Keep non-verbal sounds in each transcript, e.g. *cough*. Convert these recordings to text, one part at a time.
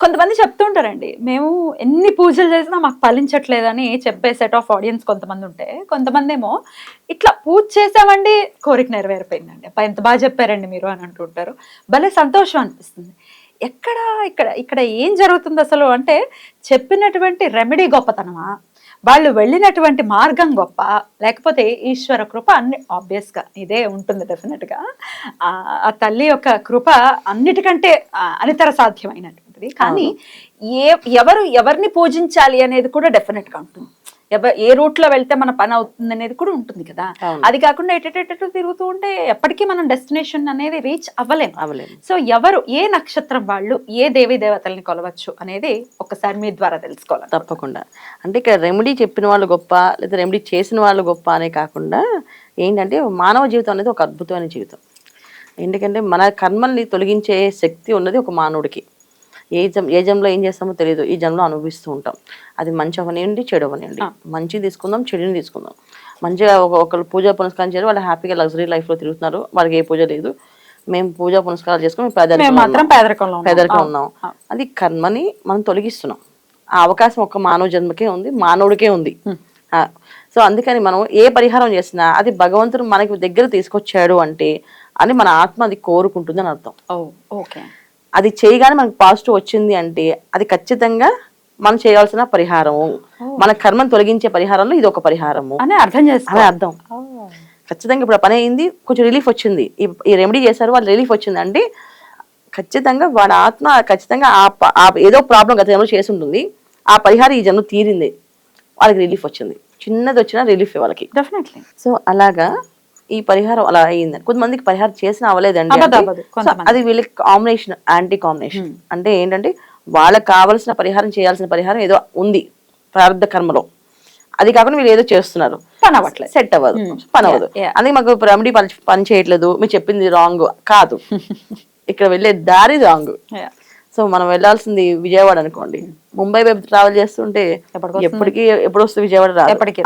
కొంతమంది చెప్తుంటారండి మేము ఎన్ని పూజలు చేసినా మాకు ఫలించట్లేదని చెప్పే సెట్ ఆఫ్ ఆడియన్స్ కొంతమంది ఉంటే కొంతమంది ఏమో ఇట్లా పూజ చేసామండి కోరిక నెరవేరిపోయిందండి. అప్ప ఎంత బాగా చెప్పారండి మీరు అని అంటుంటారు. భలే సంతోషం అనిపిస్తుంది. ఎక్కడ ఇక్కడ ఇక్కడ ఏం జరుగుతుంది అసలు అంటే చెప్పినటువంటి రెమెడీ గొప్పతనమా? వాళ్ళు వెళ్ళినటువంటి మార్గం గొప్ప. లేకపోతే ఈశ్వర కృప అన్ని ఆబ్వియస్గా ఇదే ఉంటుంది డెఫినెట్గా ఆ తల్లి యొక్క కృప అన్నిటికంటే అనితర సాధ్యమైనట్టు. సాధ్యమైనటువంటిది కానీ ఏ ఎవరు ఎవరిని పూజించాలి అనేది కూడా డెఫినెట్గా ఉంటుంది. ఎవ ఏ రూట్లో వెళ్తే మన పని అవుతుంది అనేది కూడా ఉంటుంది కదా. అది కాకుండా ఎటెటెటు తిరుగుతూ ఉంటే ఎప్పటికీ మనం డెస్టినేషన్ అనేది రీచ్ అవ్వలేము. అవలేము సో ఎవరు ఏ నక్షత్రం వాళ్ళు ఏ దేవి దేవతల్ని కొలవచ్చు అనేది ఒకసారి మీ ద్వారా తెలుసుకోవాలి తప్పకుండా. అంటే ఇక్కడ రెమెడీ చెప్పిన వాళ్ళు గొప్ప లేదా రెమెడీ చేసిన వాళ్ళు గొప్ప అనే కాకుండా ఏంటంటే మానవ జీవితం అనేది ఒక అద్భుతమైన జీవితం. ఎందుకంటే మన కర్మల్ని తొలగించే శక్తి ఉన్నది ఒక మానవుడికి. ఏ జం ఏ జంలో ఏం చేస్తామో తెలియదు. ఈ జంలో అనుభవిస్తూ ఉంటాం. అది మంచి అవనివ్వండి చెడు అవనివ్వండి. మంచి తీసుకుందాం చెడుని తీసుకుందాం. మంచిగా ఒక ఒకళ్ళు పూజ పునస్కారం చేయాలి వాళ్ళు హ్యాపీగా లగ్జరీ లైఫ్లో తిరుగుతున్నారు. వాళ్ళకి ఏ పూజ లేదు. మేము పూజ పునస్కారాలు చేసుకుని. పేదరికం అవును. ఉన్నాం. అది కర్మని మనం తొలగిస్తున్నాం. ఆ అవకాశం ఒక్క మానవ జన్మకే ఉంది మానవుడికే ఉంది. సో అందుకని మనం ఏ పరిహారం చేసినా అది భగవంతుడు మనకి దగ్గర తీసుకొచ్చాడు అంటే అని మన ఆత్మ అది కోరుకుంటుంది అని అర్థం ఓకే. అది చేయగానే మనకు పాజిటివ్ వచ్చింది అంటే అది ఖచ్చితంగా మనం చేయాల్సిన పరిహారము. మన కర్మను తొలగించే పరిహారంలో ఇది ఒక పరిహారము. అని అర్థం అనే అర్థం. ఖచ్చితంగా ఇప్పుడు పని అయింది కొంచెం రిలీఫ్ వచ్చింది. ఈ- రెమెడీ చేశారు వాళ్ళు రిలీఫ్ వచ్చింది అంటే ఖచ్చితంగా వాడి ఆత్మ ఖచ్చితంగా ఆ ఏదో ప్రాబ్లం గత జన్మలో చేసి ఉంటుంది ఆ పరిహారం ఈ జన్మ తీరింది. వాళ్ళకి రిలీఫ్ వచ్చింది. చిన్నది వచ్చినా రిలీఫ్ వాళ్ళకి. డెఫినెట్లీ. సో అలాగా ఈ పరిహారం అలా అయింది కొంతమందికి పరిహారం చేసిన అవ్వలేదండి. అది వీళ్ళకి కాంబినేషన్ యాంటీ కాంబినేషన్ అంటే ఏంటంటే వాళ్ళకి కావాల్సిన పరిహారం చేయాల్సిన పరిహారం ఏదో ఉంది ప్రారంభ కర్మలో. అది కాకుండా వీళ్ళు ఏదో చేస్తున్నారు. పని అవ్వట్లేదు. సెట్ అవ్వదు. Hmm. పని అవ్వదు. అందుకే మాకు రెమెడీ పని పని చేయట్లేదు. మీరు చెప్పింది రాంగ్ కాదు. *laughs* ఇక్కడ వెళ్ళే దారి రాంగ్. సో మనం వెళ్ళాల్సింది విజయవాడ అనుకోండి. ముంబై వైపు ట్రావెల్ చేస్తుంటే ఎప్పటికి ఎప్పుడు వస్తుంది విజయవాడ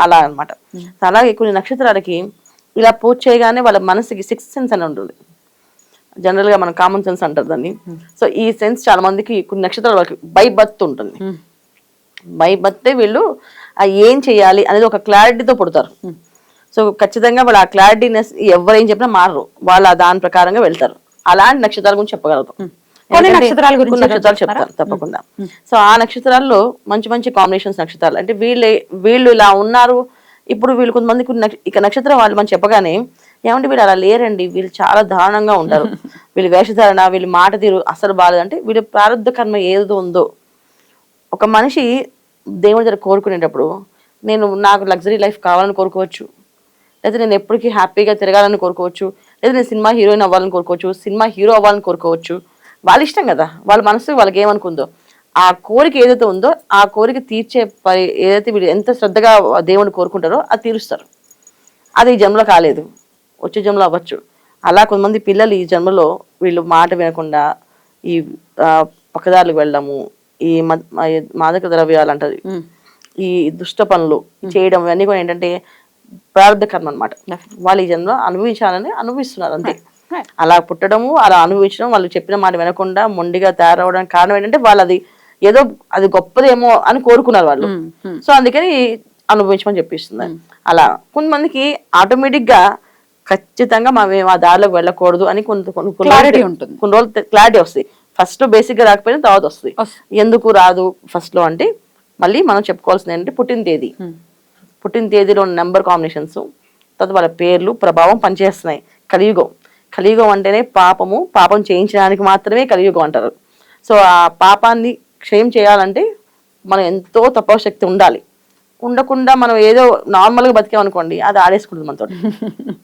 అలా అన్నమాట. సో అలాగే కొన్ని నక్షత్రాలకి ఇలా పూజ చేయగానే వాళ్ళ మనసుకి సిక్స్ సెన్స్ అని ఉంటుంది. జనరల్గా మనం కామన్ సెన్స్ అంటారు దాన్ని. సో ఈ సెన్స్ చాలా మందికి కొన్ని నక్షత్రాల వాళ్ళకి బై బర్త్ ఉంటుంది. Hmm. బై బర్తే వీళ్ళు ఏం చేయాలి? అనేది ఒక క్లారిటీతో పుడతారు. సో ఖచ్చితంగా వాళ్ళు ఆ క్లారిటీనెస్ ఎవరేం చెప్పినా మారరు. వాళ్ళు దాని ప్రకారంగా వెళ్తారు. అలాంటి నక్షత్రాల గురించి చెప్పగలరు. కొన్ని ఎందుకంటే నక్షత్రాల గురించి నక్షత్రాలు చెప్తారా? చెప్తాను తప్పకుండా సో ఆ నక్షత్రాల్లో మంచి మంచి కాంబినేషన్స్ నక్షత్రాలు. అంటే వీళ్ళే వీళ్ళు ఇలా ఉన్నారు ఇప్పుడు వీళ్ళు కొంతమందికి ఇక నక్షత్రం వాళ్ళు మనం చెప్పగానే ఏమంటే వీళ్ళు అలా లేరండి వీళ్ళు చాలా దారుణంగా ఉంటారు. వీళ్ళు వేషధారణ వీళ్ళు మాట తీరు అసలు బాగాలేదంటే వీళ్ళ ప్రారంభ కర్మ ఏదో ఉందో. ఒక మనిషి దేవుడి దగ్గర కోరుకునేటప్పుడు నేను నాకు లగ్జరీ లైఫ్ కావాలని కోరుకోవచ్చు లేదా నేను ఎప్పటికీ హ్యాపీగా తిరగాలని కోరుకోవచ్చు లేదా నేను సినిమా హీరోయిన్ అవ్వాలని కోరుకోవచ్చు సినిమా హీరో అవ్వాలని కోరుకోవచ్చు. వాళ్ళ ఇష్టం కదా వాళ్ళ మనసు వాళ్ళకి ఏమనుకుందో. ఆ కోరిక ఏదైతే ఉందో ఆ కోరిక తీర్చే పరి ఏదైతే వీళ్ళు ఎంత శ్రద్ధగా దేవుని కోరుకుంటారో అది తీరుస్తారు. అది ఈ జన్మలో కాలేదు. వచ్చే జన్మలో అవ్వచ్చు. అలా కొంతమంది పిల్లలు ఈ జన్మలో వీళ్ళు మాట వినకుండా ఈ పక్కదారులకు వెళ్ళడము ఈ మాదక ద్రవ్యాలు అంటారు. ఈ దుష్ట పనులు చేయడం ఇవన్నీ కూడా ఏంటంటే ప్రారంభ కర్మ అనమాట వాళ్ళు ఈ జన్మలో అనుభవించాలని అనుభవిస్తున్నారు అంతే. అలా పుట్టడము అలా అనుభవించడం వాళ్ళు చెప్పిన మాట వినకుండా మొండిగా తయారవడానికి కారణం ఏంటంటే వాళ్ళు అది ఏదో అది గొప్పదేమో అని కోరుకున్నారు వాళ్ళు. సో అందుకని అనుభవించమని చెప్పిస్తుంది అలా కొంతమందికి ఆటోమేటిక్గా ఖచ్చితంగా మేము ఆ దారిలోకి వెళ్ళకూడదు అని కొంత కొన్ని కొన్ని రోజులు- ఉంటుంది. కొన్ని రోజులు క్లారిటీ వస్తుంది ఫస్ట్ బేసిక్గా రాకపోయినా తర్వాత వస్తుంది వస్తుంది. ఎందుకు రాదు ఫస్ట్లో అంటే మళ్ళీ మనం చెప్పుకోవాల్సింది ఏంటంటే పుట్టిన తేదీ. పుట్టిన తేదీలో ఉన్న నెంబర్ కాంబినేషన్స్ తర్వాత వాళ్ళ పేర్లు ప్రభావం పనిచేస్తున్నాయి. కలియుగం. కలియుగం అంటేనే పాపము పాపం చేయించడానికి మాత్రమే కలియుగం అంటారు. సో ఆ పాపాన్ని క్షయం చేయాలంటే మనం ఎంతో తపోశక్తి ఉండాలి. ఉండకుండా మనం ఏదో నార్మల్గా బతికామనుకోండి అది ఆడేసుకుంటుంది మనతో *laughs*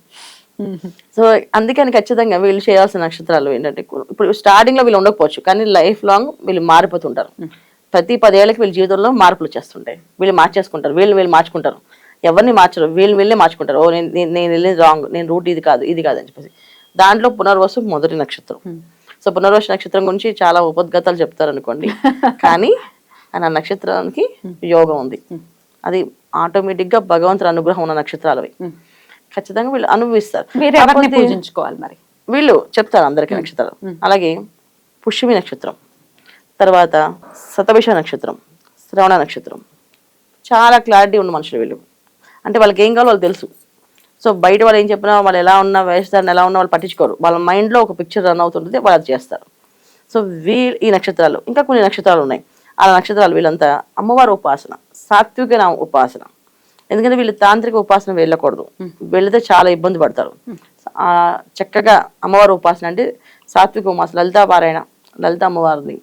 సో అందుకని ఖచ్చితంగా వీళ్ళు చేయాల్సిన నక్షత్రాలు ఏంటంటే ఇప్పుడు స్టార్టింగ్లో వీళ్ళు ఉండకపోవచ్చు కానీ లైఫ్ లాంగ్ వీళ్ళు మారిపోతుంటారు. ప్రతి పదేళ్ళకి వీళ్ళ జీవితంలో మార్పులు వచ్చేస్తుంటాయి వీళ్ళు మార్చేసుకుంటారు వీళ్ళు వీళ్ళు మార్చుకుంటారు. ఎవరిని మార్చరు వీళ్ళు వీళ్ళే మార్చుకుంటారు. ఓ నేను నేను- నేను వెళ్ళేది రాంగ్ నేను రూట్ ఇది కాదు ఇది కాదు అని చెప్పేసి. దాంట్లో పునర్వసు మొదటి నక్షత్రం. సో పునర్వసు నక్షత్రం గురించి చాలా ఉపద్గతాలు చెప్తారు అనుకోండి *laughs* కానీ ఆ నక్షత్రానికి యోగం ఉంది. అది ఆటోమేటిక్గా భగవంతుని అనుగ్రహం ఉన్న నక్షత్రాలు అవి ఖచ్చితంగా వీళ్ళు అనుభవిస్తారు. పూజించుకోవాలి మరి? వీళ్ళు చెప్తారు అందరికీ నక్షత్రాలు. అలాగే పుష్యమి నక్షత్రం తర్వాత శతభిష నక్షత్రం శ్రవణ నక్షత్రం. చాలా క్లారిటీ ఉన్న మనుషులు వీళ్ళు. అంటే వాళ్ళకి ఏం కావాలో వాళ్ళు తెలుసు. సో బయట వాళ్ళు ఏం చెప్పినా వాళ్ళు ఎలా ఉన్నా వేస్తారు ఎలా ఉన్నా వాళ్ళు పట్టించుకోరు. వాళ్ళ మైండ్లో ఒక పిక్చర్ రన్ అవుతుంటుంది వాళ్ళు అది చేస్తారు. సో వీ ఈ నక్షత్రాలు ఇంకా కొన్ని నక్షత్రాలు ఉన్నాయి. ఆ నక్షత్రాలు వీళ్ళంతా అమ్మవారి ఉపాసన సాత్విక నా ఉపాసన. ఎందుకంటే వీళ్ళు తాంత్రిక ఉపాసన వెళ్ళకూడదు. వెళితే చాలా ఇబ్బంది పడతారు. చక్కగా అమ్మవారి ఉపాసన అంటే సాత్విక ఉపాసన లలితా పారాయణ లలిత అమ్మవారిని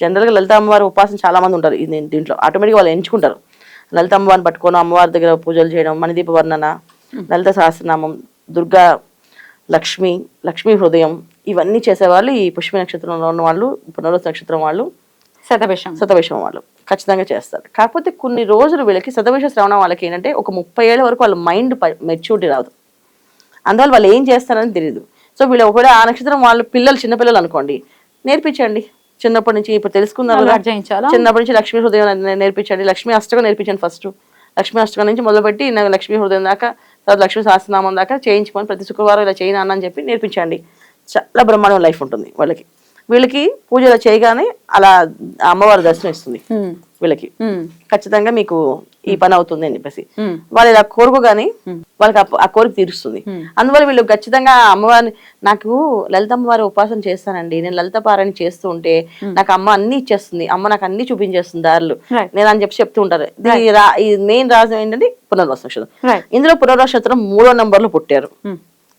జనరల్గా లలిత అమ్మవారి ఉపాసన చాలా మంది ఉంటారు దీంట్లో. ఆటోమేటిక్గా వాళ్ళు ఎంచుకుంటారు. లలిత అమ్మవారిని పట్టుకొని అమ్మవారి దగ్గర పూజలు చేయడం మణిదీప వర్ణన లలిత సహస్రనామం దుర్గా లక్ష్మి లక్ష్మీ హృదయం ఇవన్నీ చేసేవాళ్ళు ఈ పుష్ప నక్షత్రంలో ఉన్న వాళ్ళు పునరుస్ నక్షత్రం వాళ్ళు శతభిషం. శతవిషం వాళ్ళు. ఖచ్చితంగా చేస్తారు. కాకపోతే కొన్ని రోజులు వీళ్ళకి శతవిష శ్రవణం వాళ్ళకి ఏంటంటే ఒక ముప్పై ఏళ్ళ వరకు వాళ్ళ మైండ్ మెచ్యూరిటీ రాదు. అందువల్ల వాళ్ళు ఏం చేస్తారని తెలియదు సో వీళ్ళు ఒకవేళ ఆ నక్షత్రం వాళ్ళు పిల్లలు చిన్నపిల్లలు అనుకోండి నేర్పించండి. చిన్నప్పటి నుంచి ఇప్పుడు తెలుసుకున్నారు? చిన్నప్పటి నుంచి లక్ష్మీ హృదయం నేర్పించండి. లక్ష్మీ అష్టకం నేర్పించండి ఫస్ట్. లక్ష్మీ అష్టకం నుంచి మొదలుపెట్టి నా లక్ష్మీ హృదయం దాకా తర్వాత లక్ష్మీ సహస్రనామం దాకా చేయించుకొని ప్రతి శుక్రవారం ఇలా చేయను అని చెప్పి నేర్పించండి. చాలా బ్రహ్మాండం లైఫ్ ఉంటుంది వాళ్ళకి. వీళ్ళకి పూజలు చేయగానే అలా అమ్మవారి దర్శనం ఇస్తుంది వీళ్ళకి. ఖచ్చితంగా మీకు ఈ పని అవుతుంది అని చెప్పేసి. వాళ్ళు ఇలా కోరుకోగానే వాళ్ళకి ఆ- కోరిక తీరుస్తుంది. అందువల్ల వీళ్ళు ఖచ్చితంగా అమ్మవారిని నాకు లలిత అమ్మవారి ఉపాసన చేస్తానండి. నేను లలిత పారాయణ చేస్తూ ఉంటే నాకు అమ్మ అన్ని ఇచ్చేస్తుంది. అమ్మ నాకు అన్ని చూపించేస్తుంది దారులు. నేను అని చెప్పి చెప్తూ ఉంటారు. ఈ మెయిన్ రాజు ఏంటంటే పునర్వస నక్షత్రం. ఇందులో పునర్వస నక్షత్రం మూడో నంబర్లో పుట్టారు.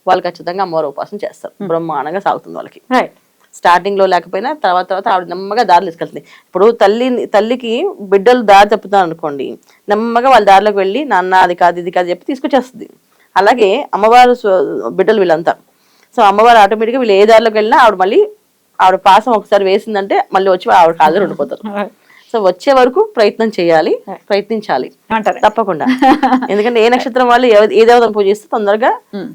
వాళ్ళు ఖచ్చితంగా అమ్మవారి ఉపాసన చేస్తారు. బ్రహ్మాండంగా సాగుతుంది వాళ్ళకి. రైట్ స్టార్టింగ్లో లేకపోయినా తర్వాత తర్వాత ఆవిడ నెమ్మగా దారి తీసుకెళ్తుంది. ఇప్పుడు తల్లి తల్లికి బిడ్డలు దారి తప్పుతారు అనుకోండి నెమ్మగా వాళ్ళ దారిలోకి వెళ్ళి నాన్న అది కాదు ఇది కాదు చెప్పి తీసుకొచ్చేస్తుంది. అలాగే అమ్మవారు బిడ్డలు వీళ్ళంతా. సో అమ్మవారు ఆటోమేటిక్గా వీళ్ళు ఏ దారిలోకి వెళ్ళినా ఆవిడ మళ్ళీ ఆవిడ పాసం ఒకసారి వేసిందంటే మళ్ళీ వచ్చి ఆవిడ కాదు *laughs* ఉండిపోతారు. సో వచ్చే వరకు ప్రయత్నం చేయాలి ప్రయత్నించాలి. తప్పకుండా. *laughs* ఎందుకంటే ఏ నక్షత్రం వాళ్ళు ఏ- దేవతను పూజిస్తే తొందరగా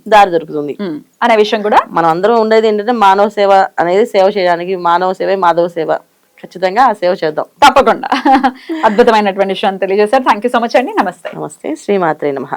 దారి దొరుకుతుంది. ఉమ్, అనే విషయం కూడా మనం అందరం ఉండేది ఏంటంటే మానవ సేవ అనేది సేవ చేయడానికి మానవ సేవే మాధవ సేవ. ఖచ్చితంగా ఆ సేవ చేద్దాం. తప్పకుండా. *laughs* అద్భుతమైనటువంటి విషయం తెలియజేశారు. థ్యాంక్ యూ సో మచ్ అండి. నమస్తే. నమస్తే. శ్రీమాత్రే నమ.